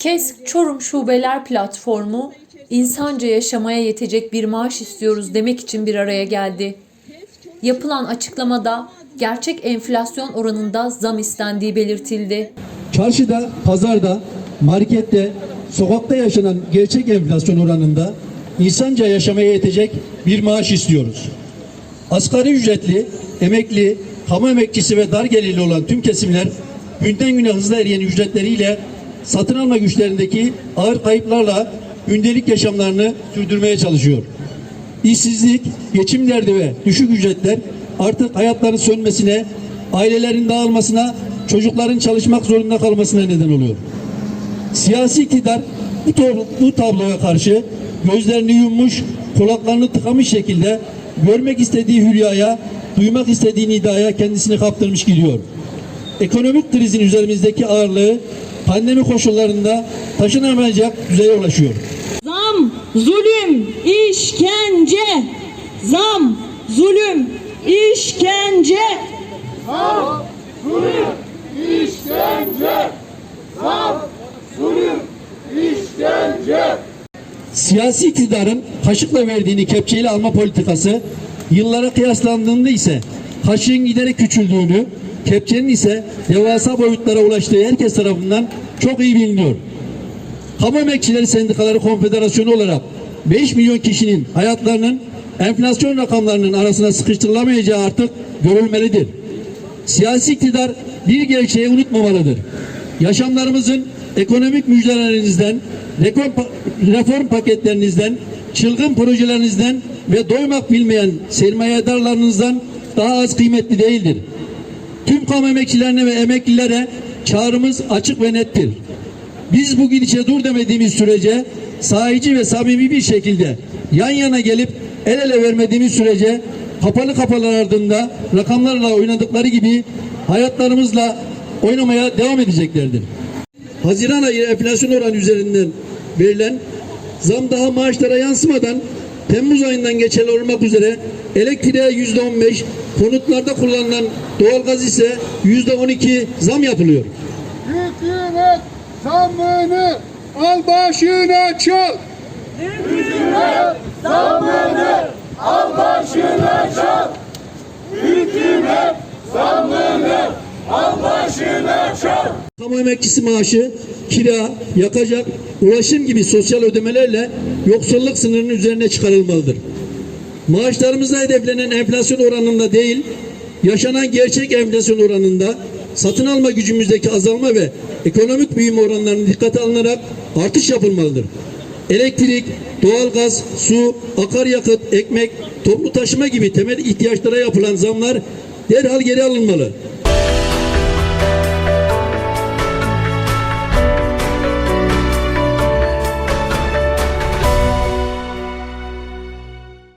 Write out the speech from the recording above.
KESK Çorum Şubeler Platformu, insanca yaşamaya yetecek bir maaş istiyoruz demek için bir araya geldi. Yapılan açıklamada gerçek enflasyon oranında zam istendiği belirtildi. Çarşıda, pazarda, markette, sokakta yaşanan gerçek enflasyon oranında insanca yaşamaya yetecek bir maaş istiyoruz. Asgari ücretli, emekli, kamu emekçisi ve dar gelirli olan tüm kesimler günden güne hızla eriyen ücretleriyle satın alma güçlerindeki ağır kayıplarla gündelik yaşamlarını sürdürmeye çalışıyor. İşsizlik, geçim derdi ve düşük ücretler artık hayatların sönmesine, ailelerin dağılmasına, çocukların çalışmak zorunda kalmasına neden oluyor. Siyasi iktidar bu, bu tabloya karşı gözlerini yummuş, kulaklarını tıkamış şekilde görmek istediği hülyaya, duymak istediği nidaya kendisini kaptırmış gidiyor. Ekonomik krizin üzerimizdeki ağırlığı pandemi koşullarında taşınamayacak düzeye ulaşıyor. Zam, zulüm, işkence. Zam, zulüm, işkence. Siyasi iktidarın kaşıkla verdiğini kepçeyle alma politikası yıllara kıyaslandığında ise kaşığın giderek küçüldüğünü, kepçenin ise devasa boyutlara ulaştığı herkes tarafından çok iyi biliniyor. Kamu Emekçileri Sendikaları Konfederasyonu olarak 5 milyon kişinin hayatlarının enflasyon rakamlarının arasına sıkıştırılamayacağı artık görülmelidir. Siyasi iktidar bir gerçeği unutmamalıdır. Yaşamlarımızın ekonomik müjdelerinizden, reform paketlerinizden, çılgın projelerinizden ve doymak bilmeyen sermayedarlarınızdan daha az kıymetli değildir. Kamu emekçilerine ve emeklilere çağrımız açık ve nettir. Biz bu gidişe dur demediğimiz sürece sahici ve samimi bir şekilde yan yana gelip el ele vermediğimiz sürece kapalı kapalı ardında rakamlarla oynadıkları gibi hayatlarımızla oynamaya devam edeceklerdir. Haziran ayı enflasyon oranı üzerinden verilen zam daha maaşlara yansımadan Temmuz ayından geçerli olmak üzere elektriğe yüzde on beş, konutlarda kullanılan doğalgaz ise yüzde on iki zam yapılıyor. Hükümet zammını al başına çal. Kamu emekçisi maaşı, kira, yakacak, ulaşım gibi sosyal ödemelerle yoksulluk sınırının üzerine çıkarılmalıdır. Maaşlarımızda hedeflenen enflasyon oranında değil, yaşanan gerçek enflasyon oranında satın alma gücümüzdeki azalma ve ekonomik büyüme oranlarının dikkate alınarak artış yapılmalıdır. Elektrik, doğalgaz, su, akaryakıt, ekmek, toplu taşıma gibi temel ihtiyaçlara yapılan zamlar derhal geri alınmalı.